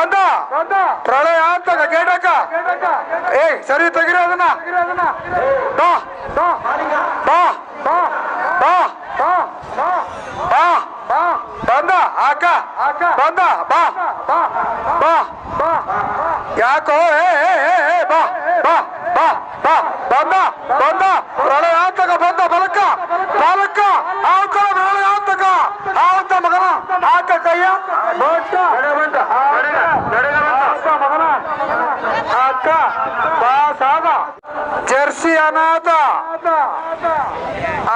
ಬಂದ ಪ್ರಳಯ ಅಂತ ಗೇಟಕ್ಕ ಏಯ್ ಸರಿ ತೆಗಿರಿ ಅದನ್ನ ಬಾ ಬಾ ಬಾ ಬಾ ಬಾ ಬಂದ ಆಕ ಬಂದ ಬಾ ಬಾ ಯಾಕೋ ಏ ಬಾ ಬಾ ಬಾ ಬಾ ಬಂದ ಬಂದ ಪ್ರಳಯ ಅಂತಕ ಬಂದ ಬಲಕ ಬಲಕ್ಕ ಆತ ಪ್ರಳಯ ಅಂತಕ ಆತ ಮಗನ ಆಕ ಕೈಯ ಬಂಟ ಆತ ಮಗನ ಅಕ್ಕ ಬಾ ಸಾಗ ಜರ್ಸಿ ಅನಾಥ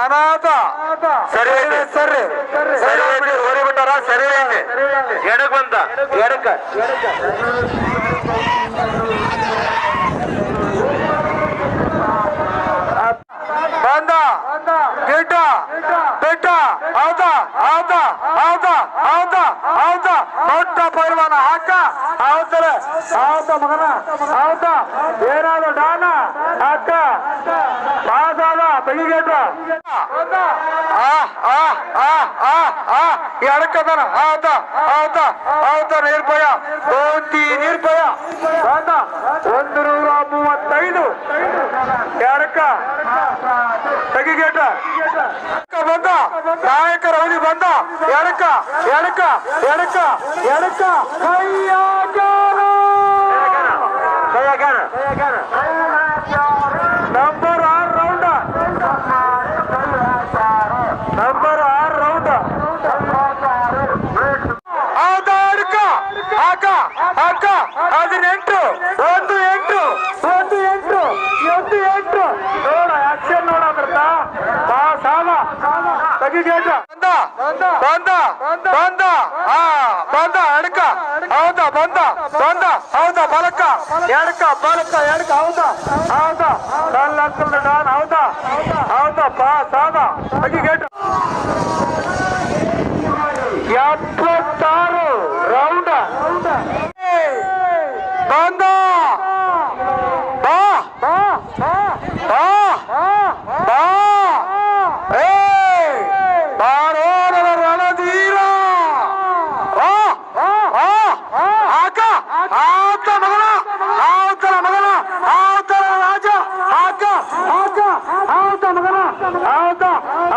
ಅನಾಥ ಸರಿ ಸರಿ ಸರಿ ಹೊರಿ ಬಿಟ್ಟಾರ ಸರಿ ಐತೆ ಎಡಕ್ ಬಂತ ಎಡಕ್ಕ ಬಂದ ಗಿಡ್ಡ ಬೆಟ್ಟ ಹೌದ ಹೌದ ಹೌದ ಹೌದ ಹೌದ ದೊಡ್ಡ ಪೈಲ್ವಾನ ಹಾಕ ಹೌದಲೆ ಹೌದ ಮಗನ ಹೌದ ಏನಾದ್ರು ಡಾನ ಅಕ್ಕ ಪಾಸಾದ ತೆಗಿಗೇಟ ಆ ಆ ಆ ಆ ಆ ಎಡಕ್ಕದನ ಹೌದ ಹೌದ ಹೌದ ನಿರ್ಭಯ ಗೋಂತಿ ನಿರ್ಭಯ ಬಂದ ಒಂದು ನೂರ ಮೂವತ್ತೈದು ಎಡಕ್ಕ ತೆಗಿಗೇಟ ಎಡಕ್ಕ ಬಂದ ನಾಯಕರ ಅವಧಿ ಬಂದ ಎಡಕ್ಕ ಎಡಕ್ಕ ಎಡಕ್ಕ ಎಡಕ್ಕ ಕೈಯಾಗಾರ ಬಂದ ಬಂದ ಬಂದ ಅಡ್ಕ ಹೌದ, ಬಂದ ಬಂದ, ಹೌದ, ಬಲಕ, ಎಡಕ ಬಲಕ, ಎಡಕ, ಹೌದ ಹೌದ, ಕಲ್ಲ ಕಲ್ಲ ಡಾನ್ ಹೌದ ಹೌದ ಬಾ ಸಾದ ತೆಗಿಗೇಟ ಎಪ್ಪತ್ತಾರು ರೌಂಡ್ ಬಂದ ಬಾ ಬಾ ಬಾ ಬಾ ಏ ಬಾರೋರ ರಣಧೀರ ಆ ಆ ಆಕ ಆತ ಮಗನ ಆತನ ಮಗನ ಆತನ ರಾಜ ಆಕ ಆಕ ಆತ ಮಗನ ಆತ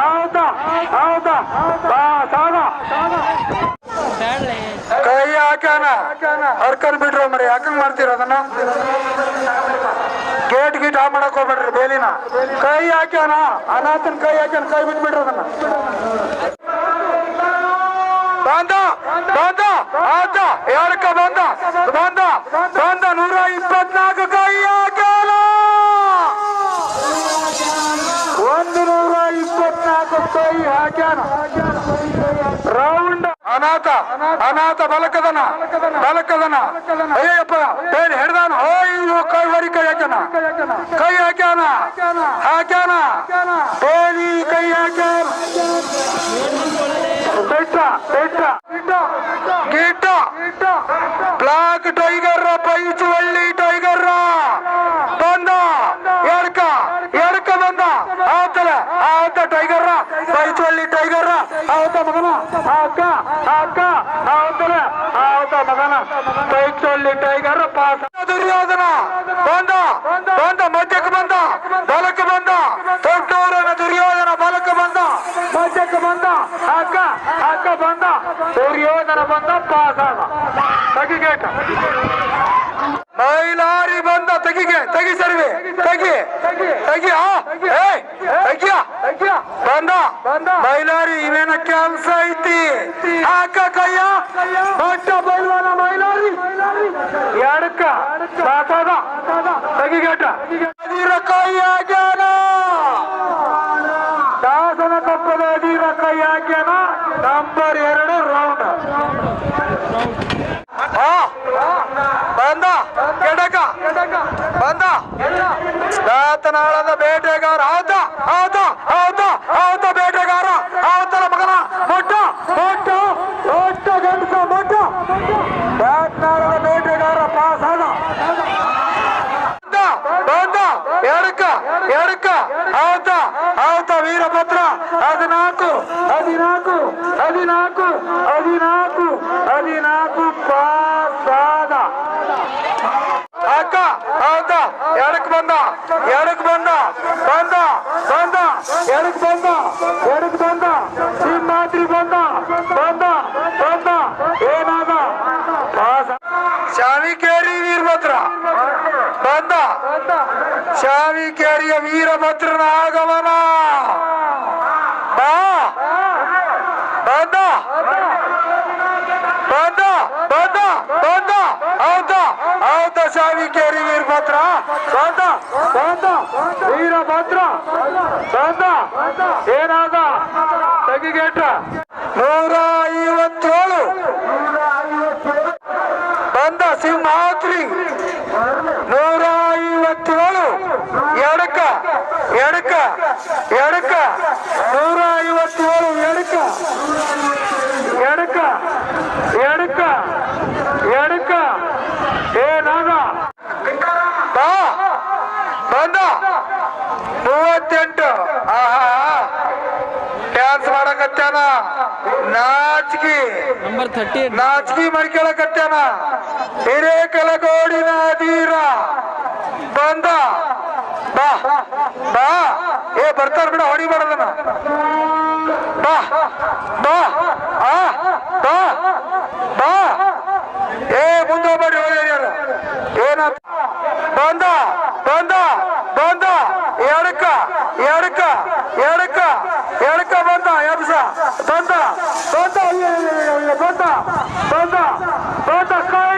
ಆತ ಆತ ಬಾ ಸಾಗ ಕೈ ಹಾಕ್ಯಾನ ಹರ್ಕೊಂಡ್ ಬಿಡ್ರಿ ಮರಿ, ಯಾಕಂಗ್ ಮಾಡ್ತೀರ ಅದನ್ನ? ಗೇಟ್ ಗೀಟ್ ಆ ಮಾಡಕ್ ಹೋಗ್ಬೇಡ್ರಿ ಬೇಲಿನ. ಕೈ ಹಾಕ್ಯಾನ? ಅನಾಥನ್ ಕೈ ಹಾಕ್ಯಾನ, ಕೈ ಬಿಟ್ಬಿಡ್ರಿ ಅದನ್ನ. ಬಂದ ಬಂದ, ಆತ ಬಂದ? ಬಂದ ಬಂದ, ನೂರ ಇಪ್ಪತ್ನಾಲ್ಕು ಕೈ ಹಾಕ್ಯಾನ ಒಂದು ನೂರ ಇಪ್ಪತ್ನಾಲ್ಕು ಕೈ ಹಾಕ್ಯಾನ ರೌಂಡ್ ಅನಾಥ ಅನಾಥ ಬಲಕದನ ಬಲಕದನ. ಅಯ್ಯಪ್ಪ ಬೇರೆ ಹಿಡ್ದಾನ? ಅಯ್ಯೋ ಕೈ ಹೊರಿ ಕೈ ಹಾಕ್ಯಾನ. ಕೈ ಹಾಕ್ಯಾನ? ಹಾಕ್ಯಾನ? ಬೇಲಿ ಕೈ ಹಾಕ್ಯಾನ. ಬೆಟ್ಟ ಬೆಟ್ಟ ಗಿಡ್ಡ ಬ್ಲಾಕ್ ಟೈಗರ್ ಪೈಚುವಳ್ಳಿ ಟೈಗರ್ ಬಂದ ಎಡ್ಕ ಎಡ್ಕ ಬಂದ ಆತಲ ಆತ ಟೈಗರ್ ಪೈಚುವಳ್ಳಿ ಟೈಗರ್ ಆತ ಮಗನ ಅಕ್ಕ ಅಕ್ಕ ಆತಲ ಆತ ಮಗನ ಪೈಚುವಳ್ಳಿ ಟೈಗರ್ ಪಾಸ ದುರ್ಯೋಧನ ಬಂದ ಬಂದ ಮಧ್ಯಕ್ಕೆ ಬಂದ ಬಲಕ್ಕೆ ಬಂದ ದೊಡ್ಡವರನ ದುರ್ಯೋಧನ ಬಲಕ್ಕೆ ಬಂದ ಮಧ್ಯಕ್ಕೆ ಬಂದ ಅಕ್ಕ ಅಕ್ಕ ಬಂದ ದುರ್ಯೋಧನ ಬಂದ ಪಾಸಾದ. ತಗಿಗೇಟ. ಮೈಲಾರಿ ಬಂದ ತೆಗಿಗೆ. ತೆಗಿ ಸರ್ವೆ. ತೆಗಿ. ತೆಗಿ ಆ. ಏಯ್ ತೆಗಿಯ. ಬಂದ. ಮೈಲಾರಿ ಇವೇನ ಕೆಲಸ ಐತಿ? ಬಂದ ಎಡಕ್ ಬಂದ ಬಂದ ಬಂದ ಎಡಕ್ ಬಂದ ಎಡಕ್ ಬಂದ ಸಿಂಹಾದ್ರಿ ಬಂದ ಬಂದ ಬಂದ ಏನಾದ ಶಾವಿಕೇರಿ ವೀರಭದ್ರ ಬಂದ ಶಾವಿಕೇರಿಯ ವೀರಭದ್ರನ ಆಗಮನ ಹೌದ ಶಾವಿಕೇರಿ ವೀರಭದ್ರ. ಬಂದ ಬಂದ. ವೀರಭದ್ರ. ಬಂದ. ಏನಾದ? ತೆಗಿಗೇಟ ನೂರ ಐವತ್ತೇಳು ಬಂದ ಸಿಂಹಾದ್ರಿ ನೂರ ಐವತ್ತೇಳು ಎಡಕ ಎಡಕ ಎಡಕ ನೂರ ಐವತ್ತೇಳು ಎಡಕ ಎಡಕ ಎಡಕ ಎಡಕ ಏನಾದ ಬಾ ಬಂದ ಮೂವತ್ತೆಂಟು ಆಹಾ ಡ್ಯಾನ್ಸ್ ಮಾಡಕತ್ತಾನ ನಾಚಿಕಿ. ನಂಬರ್ ತರ್ಟಿ ನಾಚಿಕೆ ಮಾಡ್ಕೊಳಕತ್ತಾನ. ಹಿರೇಕಲಗೋಡಿನ ಅಧೀರ ಬಂದ. ಬಾ. ಬಾ. ಏ ಬರ್ತಾರ ಬಿಡ ಹೊಡಿ ಮಾಡದನ ಬಾ. ಬಾ. ಆ ಬಾ. ಬಾ. ಏ ಮುಂದೆ ಹೋಗ್ಬೇಡಿ ಹೋಗ್ಯಾರ ಏನಾತ ಬಂದ ಬಂದ ಬಂದ ಎಡಕ ಎಡಕ ಎಡಕ ಎಡಕ ಬಂದ ಎಬ್ಸ ಬಂದ ಬಂದ ಅಯ್ಯೋ, ಅಯ್ಯೋ, ಅಯ್ಯೋ, ಅಯ್ಯೋ, ಬಂದ ಬಂದ ಬಂದ ಕೈಯಾಗ್ಯಾನ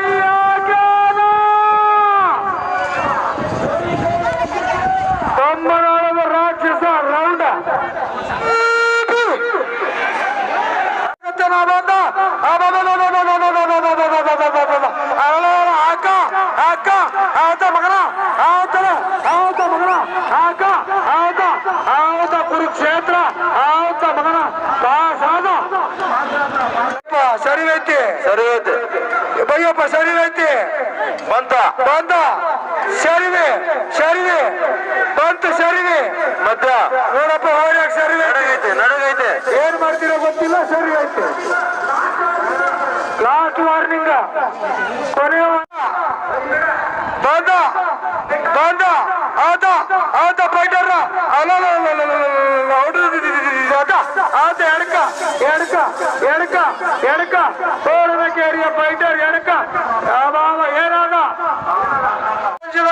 ಬಂದ ಬಂದ ಆತ ಆತ ಫೈಟರ್ ಅಲ್ಲ ಆತ ಎಡಕ ಎಡಕ ಎಡಕ ಎಡಕ ತೋರಣ ಕೇರಿಯ ಫೈಟರ್ ಎಡಕ ಅಬಾವ ಏನಾದ ರಾಜ್ಯದ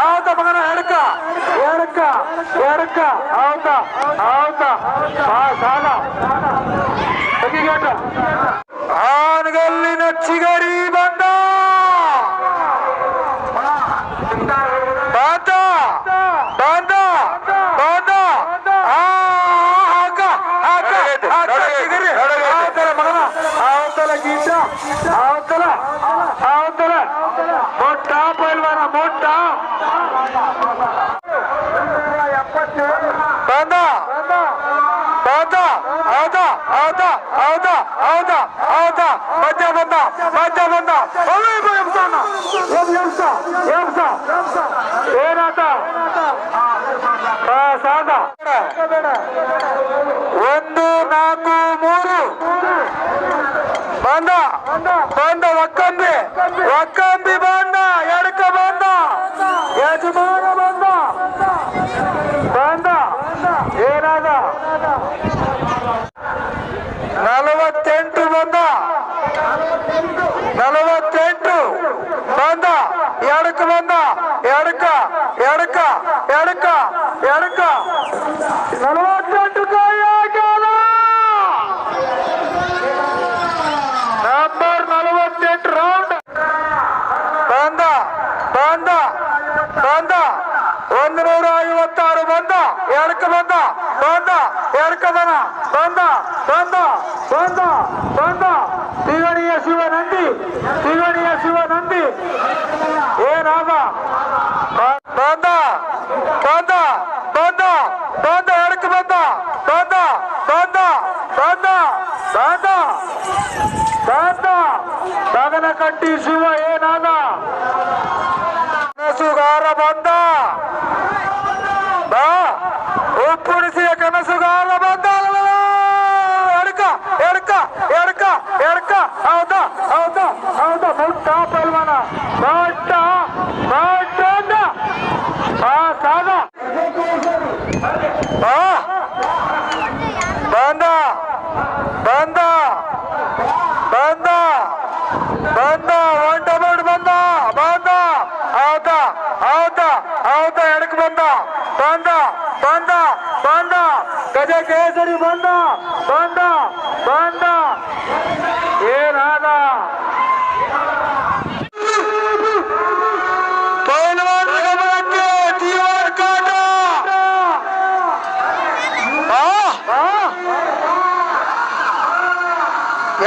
ಹೌದ ಮಗನ ಎಡಕ ಎಡಕ ಎಡಕ ಹೌದ ಹೌದ ಸಾಲ. ತೆಗಿಗೇಟ ಆನಗಲ್ಲಿನ ಚಿಗರಿ. ಹೌದ ಹೌದ ಹೌದ ಹೌದ. ಮಧ್ಯ ಬಂದ ಮಧ್ಯ ಬಂದ. ಸಾದ ಒಂದು, ನಾಲ್ಕು, ಮೂರು. ಬಂದ ಬಂದ ಒಕ್ಕಂಬಿ. ಒಕ್ಕಂಬಿ ಬಂದ. రాదా బాందా బాందా బాందా బాందా ఎడకు కట్టి శివ ఏ నాదా ಗಜ ಕೇಸರಿ ಬಂದ ಬಂದ ಬಂದ. ಏನಾದ?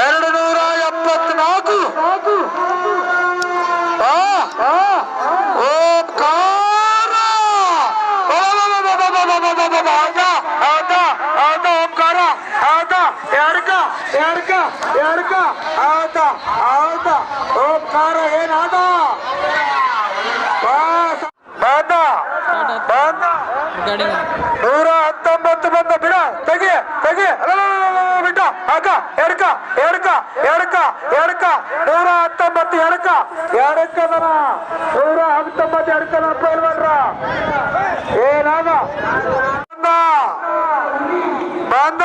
ಎರಡು ನೂರ ಎಪ್ಪತ್ನಾಲ್ಕು. ಎಡ್ಕ ಎಡ್ಕ ಎಡ್ಕ ಹೌದ ಹೌದ ಓಂಕಾರ ಏನಾದ ಬಂದ ಬಂದ ಗಾಡಿ ನೂರ ಹತ್ತೊಂಬತ್ತು ಬಂದ ಬಿಡ ತೆಗಿ ತೆಗಿ ಅಲಲಲಲಲ, ಬಿಟ್ಟ ಹಾಕ ಎಡ್ಕ ಎಡ್ಕ ಎಡ್ಕ ಎಡ್ಕ ನೂರ ಹತ್ತೊಂಬತ್ತು ಎಡ್ಕ ಎಡ್ಕದನ ನೂರ ಹತ್ತೊಂಬತ್ತು ಎಡ್ಕದ ಪೈಲ್ವನ್ರ ಏನಾದ ಬಂದ ಬಂದ ಬಂದ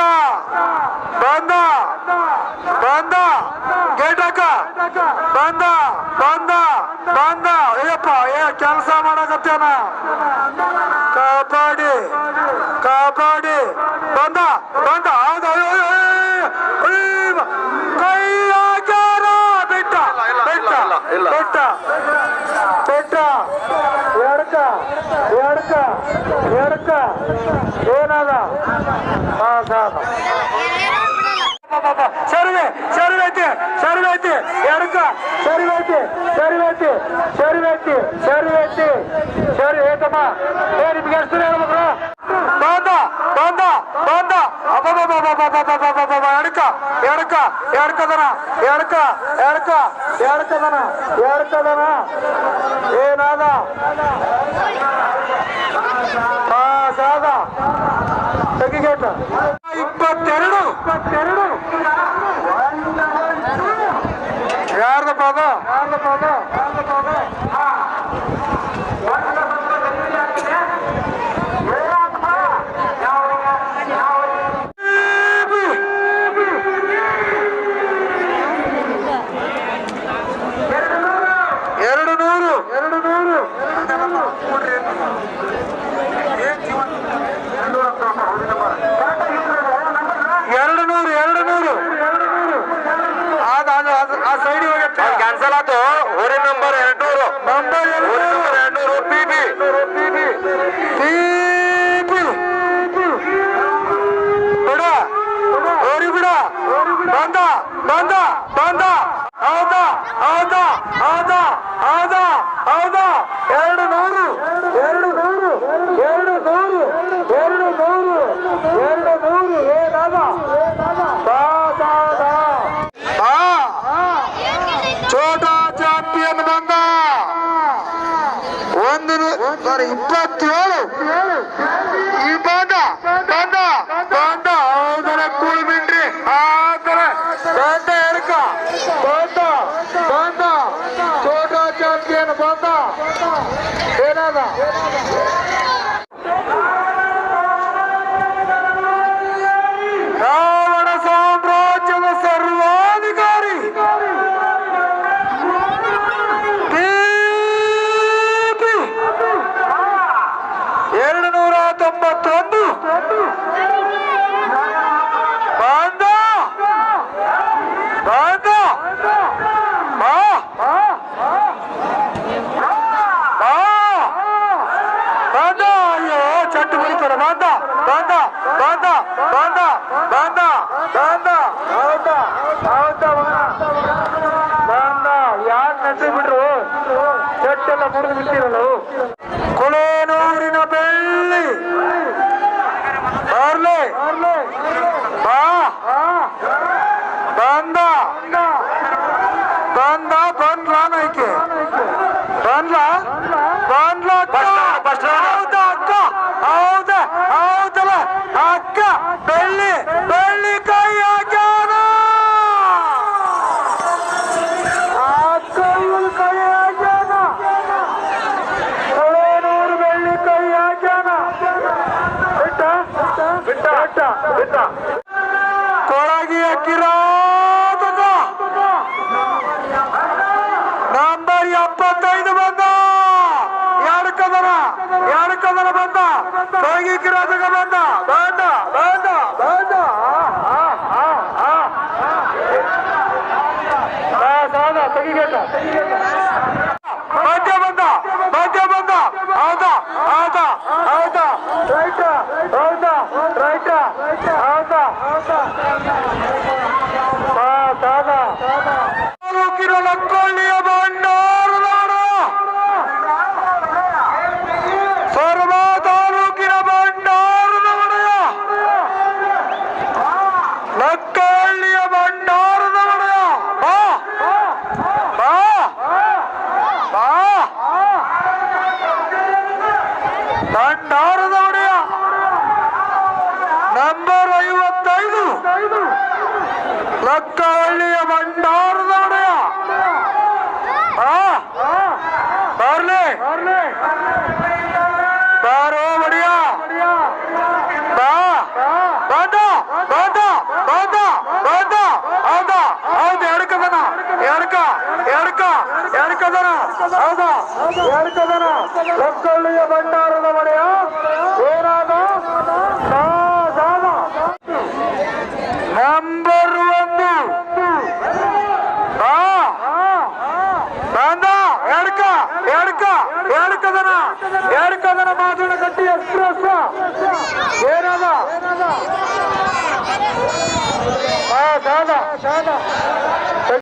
ಬಂದ ಗೇಟ್ ಹಾಕ ಬಂದ ಬಂದ ಬಂದ. ಅಯ್ಯಪ್ಪ ಏ ಕೆಲಸ ಮಾಡಕತ್ತೇನ? ಕಾಪಾಡಿ ಕಾಪಾಡಿ. ಬಂದ ಬಂದ. ಹೌದು ಬೆಟ್ಟ ಬೆಟ್ಟ ಬೆಟ್ಟ ಬೆಟ್ಟ ಕೈ ಹಾಕ್ಯಾರ. ಬಿಟ್ಟ ಬಿಟ್ಟ. ಬಿಟ್ಟ ಬಿಟ್ಟ. ಎಡ್ಕ ಎಡ್ಕ ಎಡ್ಕ ಏನದ? ಹಾ ಸಾಕು. ಪಾಪ ಸರಿವೆ ಸರಿವೈತೆ ಸರಿವೈತೆ ಎಡಕ ಸರಿವೈತೆ ಸರಿವೈತೆ ಸರಿವೈತೆ ಸರಿವೈತೆ ಸರಿ ಏತಮ್ಮ ಏ ನಿಮ್ಗೆ ಎಷ್ಟು ಹೇಳ್ಬೇಕ್ರು ಬಂದ ಬಂದ ಬಂದ ಎಡಕ ಎಡಕ ಎಡಕದನ ಎಡಕ ಎಡಕ ಎಡಕದನ ಎಡಕದನ ಏನಾದ ತೆಗಿಗೇಟ ಇಪ್ಪತ್ತೆರಡು ಇಪ್ಪತ್ತೆರಡು ಸೈಡ್ ಹೋಗುತ್ತೆ. ಕ್ಯಾನ್ಸಲ್ ಆತು ಊರಿನ ನಂಬರ್ ಎರಡ್ನೂರು. ನಂಬರ್ ಎರಡ್ನೂರು. ಪಿ ಬಿ ಬಿಡ. ಓರಿ ಬಿಡ. ಬಂದ ಬಂದ. ಬಂದ. ಒಂದು ಸಾರಿ ಇಪ್ಪತ್ತೇಳು ಈ ಬಾಂಡ ಬಾಂಡ ಬಾಂಡ ಬಿಟ್ಟಿರಲ್ಲ ಕುಳೇನೂರಿನ ಬೆಳ್ಳಿ. ಬರ್ಲಿ. ಬಾ. ಬಂದ. ಬಂದ ಬಂದ್ಲಾ ನೈಕೆ ಅಕ್ಕ First round, first round. ಹೌದಾ ಅಕ್ಕ ಹೌದ ಹೌದಲ್ಲ ಅಕ್ಕ ಬೆಳ್ಳಿ ಬೆಳ್ಳಿ ಕೈ ಹಾಕ್ಯಾನ ಅಕ್ಕ ಇವಳು ಕೈ ಹಾಕ್ಯಾನ ಏಳ್ನೂರು ಬೆಳ್ಳಿ ಕೈ ಹಾಕ್ಯಾನ ಬಿಟ್ಟ ಬಿಟ್ಟ ಬಿಟ್ಟ ಬಿಟ್ಟ ಕೊಳಗಿ ಕಿರಾತಕ ನಂಬರ್ ಎಪ್ಪತ್ತೈದು ಬಂದ. ಎರಡು ಕದನ? ಎರಡು ಕದನ ಬಂದ? ಕೊಳಗಿ ಕಿರಾತಕ ಬಂದ. ಬಂದ ಬಂದ ಬಂದ. ತೆಗಿಬೇಕ. ಮಧ್ಯ ಬಂದ ಮಧ್ಯ ಬಂದ. ಹೌದಾ ಹೌದಾ ಹೌದಾ. ರೈತ ಹೌದಾ ರೈತ. ಹೌದಾ. ಹಾ ಸಾಲ ತಾಲೂಕಿನ ಲಕ್ಕೊಳ್ಳಿಯ ಭಂಡಾರನಾಡ ಸರ್ವ ತಾಲೂಕಿನ ಭಂಡಾರದ ಒಡೆಯ ಲಕ್ಕಹಳ್ಳಿಯ ಭಂಡಾರದ ಒಡೆಯ ಬಾ ಬಾ ಬಾ ಭಂಡಾರದ ಒಡೆಯ ನಂಬರ್ ಐವತ್ತೈದು ಲಕ್ಕಹಳ್ಳಿಯ ಭಂಡಾರದ ಒಡೆಯ ಆ ಬರ್ಲಿ ಬಾರೋ ಒಡೆಯ ಬಾ ಬಂದ ಬಂದ ಬಂದ ಹೌದ, ಹೌದು ಎಡ್ಕದನ ಎಡ್ಕ ಎಡ್ಕ ಎಡ್ಕದನ ಹೌದ ಎಡ್ಕದನ ಲಕ್ಕಳ್ಳಿಯ ಭಂಡಾರದ ಮನೆಯ ಏನಾದ ನಂಬರ್ ಒಂದು. ಬಂದ, ಎಡ್ಕ ಎಡ್ಕ ಎಡ್ಕದನ ಎಡ್ಕದನ ಮಾದನ Shana.